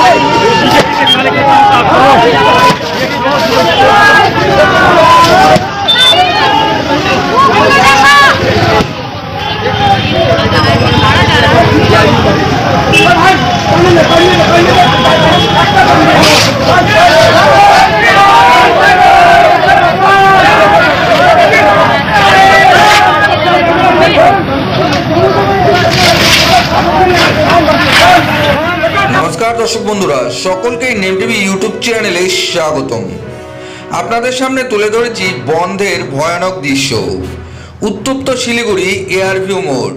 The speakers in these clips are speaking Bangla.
Thank you. সকলকেই নেম টিভি ইউটিউব চ্যানেলে স্বাগতম। আপনাদের সামনে তুলে ধরেছি বন্ধের ভয়ানক দৃশ্য। উত্তপ্ত শিলিগুড়ি এয়ারভিউ মোড়।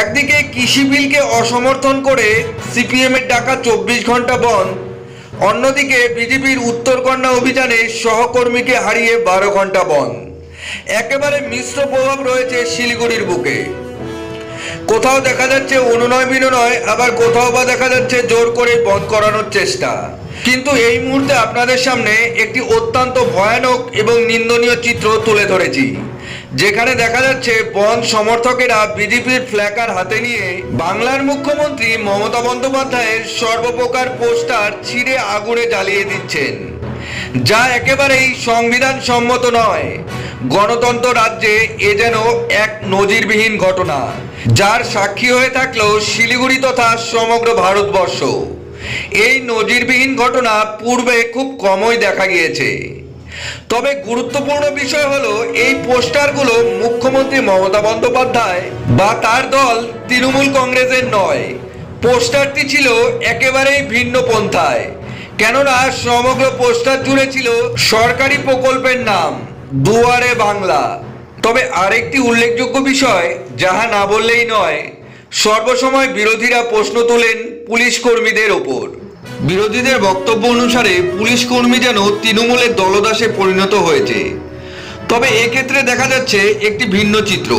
একদিকে কৃষি বিলকে অসমর্থন করে সিপিএম এর ডাকা চব্বিশ ঘণ্টা বন্ধ। অন্যদিকে বিজেপির উত্তরকন্যা অভিযানে সহকর্মীকে হারিয়ে বারো ঘণ্টা বন্ধ। একেবারে মিশ্র প্রভাব রয়েছে শিলিগুড়ির বুকে। কোথাও দেখা যাচ্ছে অনুনয় বিনয়, আবার কোথাও বা দেখা যাচ্ছে জোর করে বধ করানোর চেষ্টা। কিন্তু এই মুহূর্তে আপনাদের সামনে একটি অত্যন্ত ভয়ানক এবং নিন্দনীয় চিত্র তুলে ধরেছি। যেখানে দেখা যাচ্ছে বন সমর্থকেরা বিজেপির ফ্ল্যাকার হাতে নিয়ে বাংলার মুখ্যমন্ত্রী মমতা বন্দ্যোপাধ্যায়ের সর্বপ্রকার পোস্টার ছিঁড়ে আগুনে জ্বালিয়ে দিচ্ছেন। যা একেবারেই সংবিধান সম্মত নয়। গণতন্ত্র রাজ্যে এ যেন এক নজিরবিহীন ঘটনা, যার সাক্ষী হয়ে থাকলেও শিলিগুড়ি তথা সমগ্র ভারতবর্ষ। এই নজিরবিহীন ঘটনা পূর্বে খুব কমই দেখা গিয়েছে। তবে গুরুত্বপূর্ণ বিষয় হলো, এই পোস্টারগুলো মুখ্যমন্ত্রী মমতা বন্দ্যোপাধ্যায় বা তার দল তৃণমূল কংগ্রেসের নয়। পোস্টারটি ছিল একেবারেই ভিন্ন পন্থায়। কেননা সমগ্র পোস্টার জুড়ে ছিল সরকারি প্রকল্পের নাম, দুয়ারে বাংলা। তবে আরেকটি উল্লেখযোগ্য বিষয়, যাহা না বললেই নয়, সর্বসময় বিরোধীরা প্রশ্ন তোলেন পুলিশ কর্মীদের ওপর। বিরোধীদের বক্তব্য অনুসারে পুলিশ কর্মী যেন তৃণমূলের দলদাসে পরিণত হয়েছে। তবে এক্ষেত্রে দেখা যাচ্ছে একটি ভিন্ন চিত্র।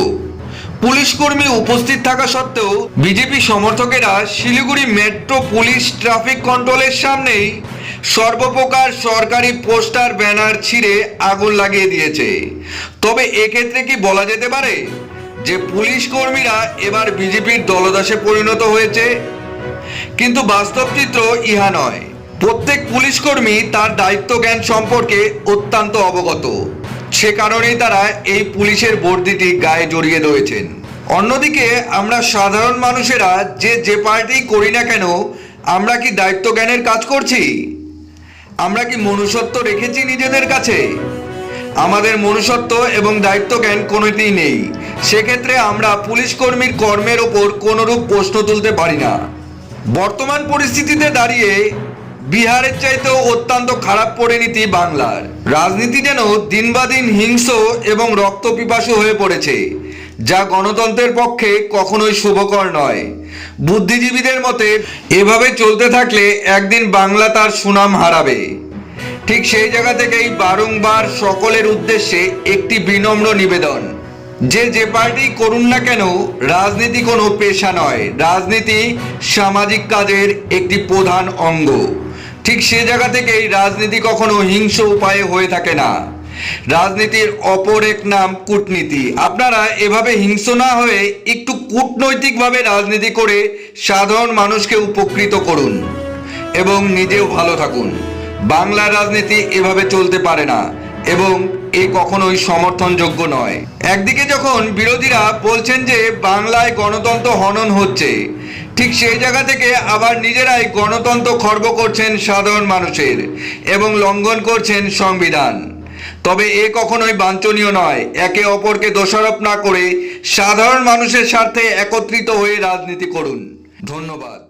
পুলিশ কর্মী উপস্থিত থাকা সত্ত্বেও বিজেপি সমর্থকেরা শিলিগুড়ি মেট্রো পুলিশ ট্রাফিক কন্ট্রোলের সামনেই সর্বপ্রকার সরকারি পোস্টার, ব্যানার ছিঁড়ে আগুন লাগিয়ে দিয়েছে। তবে এক্ষেত্রে কি বলা যেতে পারে যে পুলিশ কর্মীরা এবার বিজেপির দলদাসে পরিণত হয়েছে? কিন্তু বাস্তব চিত্র ইহা নয়। প্রত্যেক পুলিশ কর্মী তার দায়িত্ব জ্ঞান সম্পর্কে অত্যন্ত অবগত। সে কারণেই তারা এই পুলিশের বর্দিটি গায়ে জড়িয়ে রয়েছেন অন্যদিকে আমরা সাধারণ মানুষেরা যে যে পার্টি করি না কেন, আমরা কি দায়িত্ব জ্ঞানের কাজ করছি? আমরা কি মনুষ্যত্ব রেখেছি নিজেদের কাছে? আমাদের মনুষ্যত্ব এবং দায়িত্ব জ্ঞান কোনোটিই নেই। সেক্ষেত্রে আমরা পুলিশ কর্মীর কর্মের ওপর কোনোরূপ প্রশ্ন তুলতে পারি না। বর্তমান পরিস্থিতিতে দাঁড়িয়ে বিহারের চাইতেও অত্যন্ত খারাপ পরিণতি বাংলার। রাজনীতি যেন দিনবাদিন হিংস্র এবং রক্তপিপাসু হয়ে পড়েছে, যা গণতন্ত্রের পক্ষে কখনোই শুভকর নয়। বুদ্ধিজীবীদের মতে, এভাবে চলতে থাকলে একদিন বাংলা তার সুনাম হারাবে। ঠিক সেই জায়গা থেকেই বারংবার সকলের উদ্দেশ্যে একটি বিনম্র নিবেদন। যে যে পার্টি করুন না কেন, রাজনীতি কোনো পেশা নয়। রাজনীতি সামাজিক কাজের একটি প্রধান অঙ্গ। ঠিক সে জায়গা থেকেই রাজনীতি কখনো হিংস্র উপায়ে হয়ে থাকে না। রাজনীতির অপর এক নাম কূটনীতি। আপনারা এভাবে হিংস্র না হয়ে একটু কূটনৈতিকভাবে রাজনীতি করে সাধারণ মানুষকে উপকৃত করুন এবং নিজেও ভালো থাকুন। বাংলার রাজনীতি এভাবে চলতে পারে না এবং এ কখনোই সমর্থনযোগ্য নয়। একদিকে যখন বিরোধীরা বলছেন যে বাংলায় গণতন্ত্র হনন হচ্ছে, ঠিক সেই জায়গা থেকে আবার নিজেরাই গণতন্ত্র খর্ব করছেন সাধারণ মানুষের এবং লঙ্ঘন করছেন সংবিধান। তবে এ কখনোই বাঞ্ছনীয় নয়, একে অপরকে দোষারোপ না করে সাধারণ মানুষের স্বার্থে একত্রিত হয়ে রাজনীতি করুন। ধন্যবাদ।